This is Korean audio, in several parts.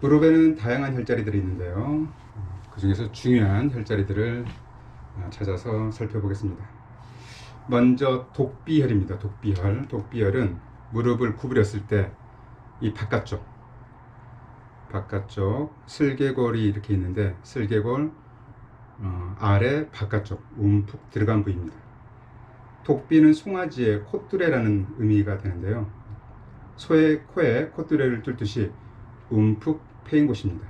무릎에는 다양한 혈자리들이 있는데요. 그 중에서 중요한 혈자리들을 어, 찾아서 살펴보겠습니다. 먼저 독비혈입니다. 독비혈. 독비혈은 무릎을 구부렸을 때 이 바깥쪽, 바깥쪽 슬개골이 이렇게 있는데 슬개골 어, 아래 바깥쪽 움푹 들어간 부위입니다. 독비는 송아지의 콧뚜레라는 의미가 되는데요. 소의 코에 콧뚜레를 뚫듯이 움푹 패인 곳입니다.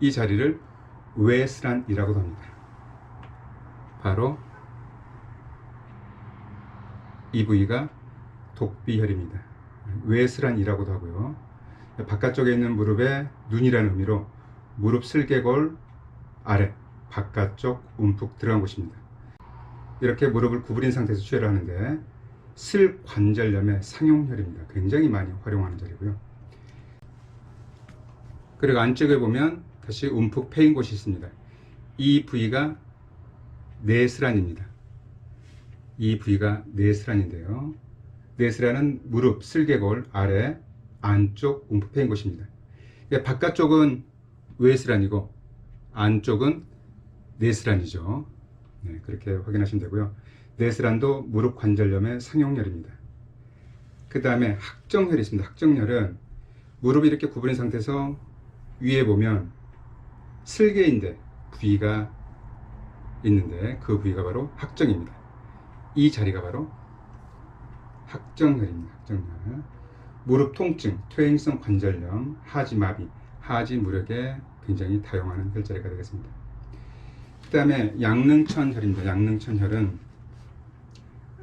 이 자리를 외스란이라고도 합니다. 바로 이 부위가 독비혈입니다. 외스란이라고도 하고요. 바깥쪽에 있는 무릎에 눈이라는 의미로 무릎 슬개골 아래 바깥쪽 움푹 들어간 곳입니다. 이렇게 무릎을 구부린 상태에서 취해를 하는데 슬관절염의 상용혈입니다. 굉장히 많이 활용하는 자리고요. 그리고 안쪽에 보면 다시 움푹 패인 곳이 있습니다. 이 부위가 내스란입니다. 이 부위가 내스란인데요. 내스란은 무릎 슬개골 아래 안쪽 움푹 패인 곳입니다. 그러니까 바깥쪽은 외스란이고 안쪽은 내스란이죠. 네, 그렇게 확인하시면 되고요. 내스란도 무릎 관절염의 상용혈입니다. 그 다음에 학정혈이 있습니다. 학정혈은 무릎이 이렇게 구부린 상태에서 위에 보면 슬개인데 부위가 있는데 그 부위가 바로 학정입니다. 이 자리가 바로 학정혈입니다. 학정혈. 무릎 통증, 퇴행성 관절염, 하지 마비, 하지 무력에 굉장히 다용하는 혈자리가 되겠습니다. 그 다음에 양릉천혈입니다. 양릉천혈은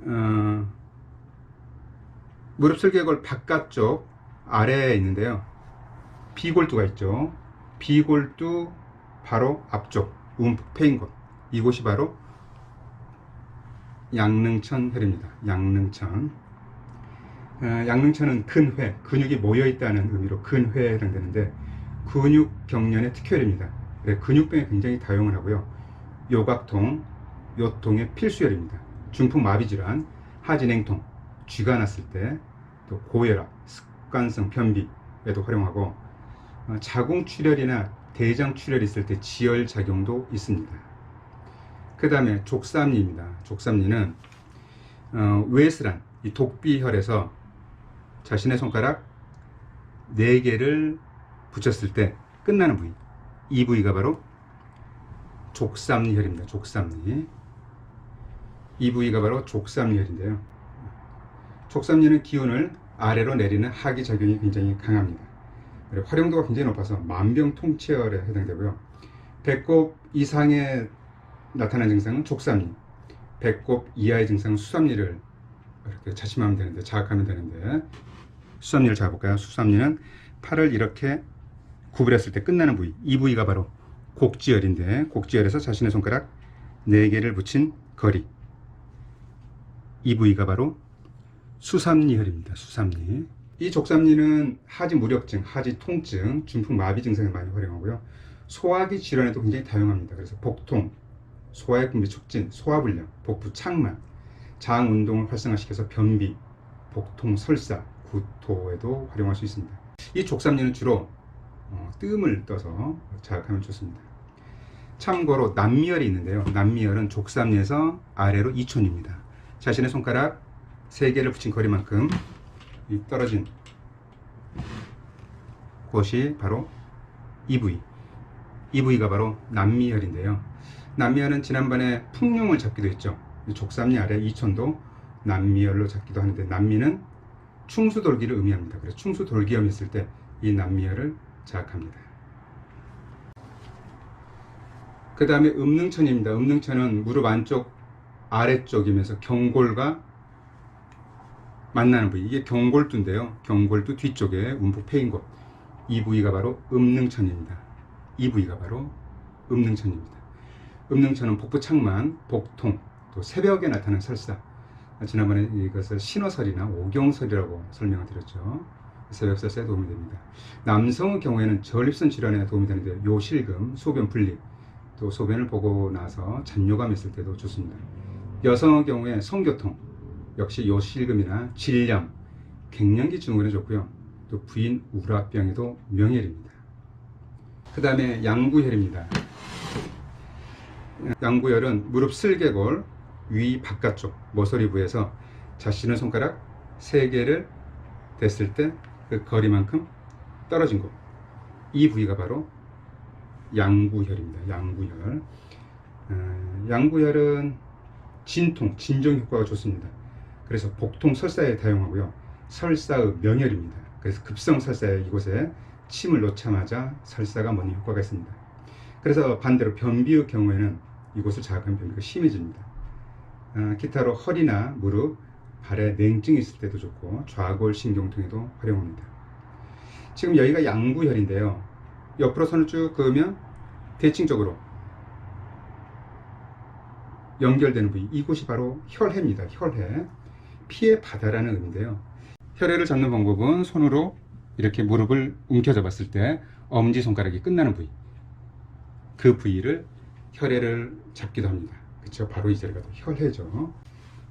어, 무릎 슬개골 바깥쪽 아래에 있는데요. 비골두가 있죠. 비골두 바로 앞쪽 움푹 패인 곳 이곳이 바로 양릉천 혈입니다. 양릉천 어, 양릉천은 근회, 근육이 모여 있다는 의미로 근회에 해당되는데 근육 경련의 특효혈입니다. 네, 근육병에 굉장히 다용을 하고요. 요각통, 요통의 필수혈입니다. 중풍 마비 질환, 하진행통, 쥐가 났을 때, 또 고혈압, 습관성 변비에도 활용하고 어, 자궁 출혈이나 대장 출혈이 있을 때 지혈 작용도 있습니다. 그 다음에 족삼리입니다. 족삼리는 어, 외스란, 이 독비혈에서 자신의 손가락 4개를 붙였을 때 끝나는 부위. 이 부위가 바로 족삼리혈입니다. 족삼리. 이 부위가 바로 족삼리혈인데요. 족삼리는 기운을 아래로 내리는 하기 작용이 굉장히 강합니다. 그리고 활용도가 굉장히 높아서 만병통치혈에 해당되고요. 배꼽 이상에 나타나는 증상은 족삼리, 배꼽 이하의 증상은 수삼리를 이렇게 자침하면 되는데 자각하면 되는데 수삼리를 잡아볼까요? 수삼리는 팔을 이렇게 구부렸을 때 끝나는 부위 이 부위가 바로 곡지혈인데 곡지혈에서 자신의 손가락 4개를 붙인 거리 이 부위가 바로 수삼리혈입니다. 수삼리 이 족삼리는 하지 무력증, 하지 통증, 중풍 마비 증상에 많이 활용하고요. 소화기 질환에도 굉장히 다용합니다. 그래서 복통, 소화의 분비 촉진, 소화불량, 복부 창만, 장 운동을 활성화시켜서 변비, 복통, 설사, 구토에도 활용할 수 있습니다. 이 족삼리는 주로 어, 뜸을 떠서 자극하면 좋습니다. 참고로 남미열이 있는데요. 남미열은 족삼리에서 아래로 2촌입니다. 자신의 손가락 3개를 붙인 거리만큼 이 떨어진 곳이 바로. 이 부위가 바로 남미열인데요. 남미열은 지난번에 풍룡을 잡기도 했죠. 족삼리 아래 이천도 남미열로 잡기도 하는데 남미는 충수돌기를 의미합니다. 그래서 충수돌기염이 있을 때 이 남미열을 자극합니다. 그 다음에 음능천입니다. 음능천은 무릎 안쪽 아래쪽이면서 경골과 만나는 부위. 이게 경골두인데요. 경골두 뒤쪽에 움푹 패인 곳. 이 부위가 바로 음능천입니다. 이 부위가 바로 음능천입니다. 음능천은 복부 창만, 복통, 또 새벽에 나타나는 설사. 지난번에 이것을 신호설이나 오경설이라고 설명을 드렸죠. 새벽 설사에 도움이 됩니다. 남성의 경우에는 전립선 질환에 도움이 되는데 요실금, 소변 분리, 또 소변을 보고 나서 잔뇨감 있을 때도 좋습니다. 여성의 경우에 성교통, 역시 요실금이나 질염, 갱년기 증후군에 좋고요. 또 부인 우라병에도 명혈입니다. 그 다음에 양구혈입니다. 양구혈은 무릎 슬개골 위 바깥쪽 모서리 부에서 자신의 손가락 세 개를 댔을 때 그 거리만큼 떨어진 곳. 이 부위가 바로 양구혈입니다. 양구혈. 어, 양구혈은 진통, 진정 효과가 좋습니다. 그래서 복통 설사에 다용하고요. 설사의 명혈입니다. 그래서 급성 설사에 이곳에 침을 놓자마자 설사가 먹는 효과가 있습니다. 그래서 반대로 변비의 경우에는 이곳을 자극하면 변비가 심해집니다. 아, 기타로 허리나 무릎, 발에 냉증이 있을 때도 좋고 좌골 신경통에도 활용합니다. 지금 여기가 양구혈인데요. 옆으로 손을 쭉 그으면 대칭적으로 연결되는 부위 이곳이 바로 혈해입니다. 혈해. 피의 바다라는 의미인데요. 혈해를 잡는 방법은 손으로 이렇게 무릎을 움켜잡 봤을 때 엄지 손가락이 끝나는 부위 그 부위를 혈해를 잡기도 합니다. 그렇죠? 바로 이 자리가 혈해죠.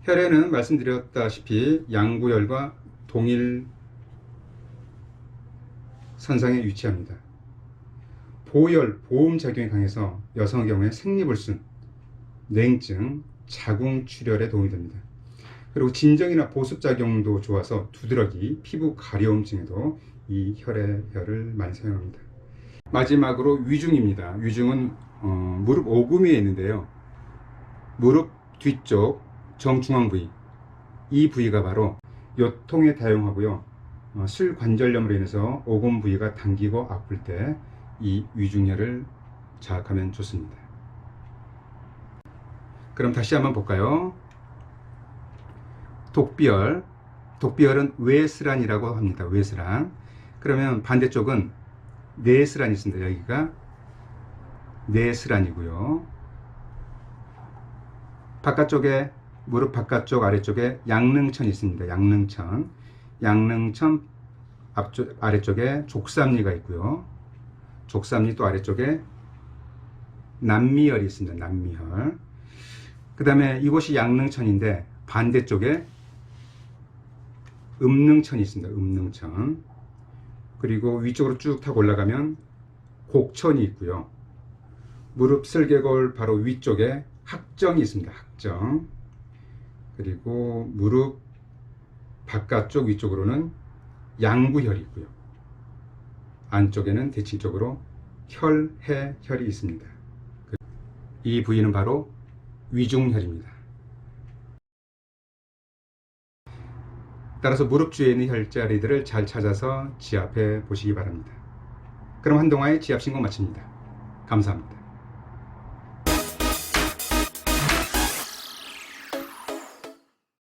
혈해는 말씀드렸다시피 양구혈과 동일 선상에 위치합니다. 보혈, 보험 작용이 강해서 여성의 경우에 생리불순, 냉증, 자궁출혈에 도움이 됩니다. 그리고 진정이나 보습 작용도 좋아서 두드러기, 피부 가려움증에도 이 혈액혈을 많이 사용합니다. 마지막으로 위중입니다. 위중은 어, 무릎 오금위에 있는데요. 무릎 뒤쪽 정중앙 부위 이 부위가 바로 요통에 다용하고요. 어, 슬관절염으로 인해서 오금 부위가 당기고 아플 때 이 위중혈을 자극하면 좋습니다. 그럼 다시 한번 볼까요? 독비열. 독비열은 외스란이라고 합니다. 외스란. 그러면 반대쪽은 내스란이 있습니다. 여기가 내스란이고요. 바깥쪽에 무릎 바깥쪽 아래쪽에 양릉천이 있습니다. 양릉천. 양릉천 앞쪽 아래쪽에 족삼리가 있고요. 족삼리 또 아래쪽에 남미혈이 있습니다. 남미혈. 그 다음에 이곳이 양릉천인데 반대쪽에 음릉천이 있습니다. 음릉천. 그리고 위쪽으로 쭉 타고 올라가면 곡천이 있고요. 무릎 슬개골 바로 위쪽에 학정이 있습니다. 학정. 그리고 무릎 바깥쪽 위쪽으로는 양구혈이 있고요. 안쪽에는 대칭적으로 혈 해 혈이 있습니다. 이 부위는 바로 위중혈입니다. 따라서 무릎 주위에 있는 혈자리들을 잘 찾아서 지압해 보시기 바랍니다. 그럼 한동화의 지압 신고 마칩니다. 감사합니다.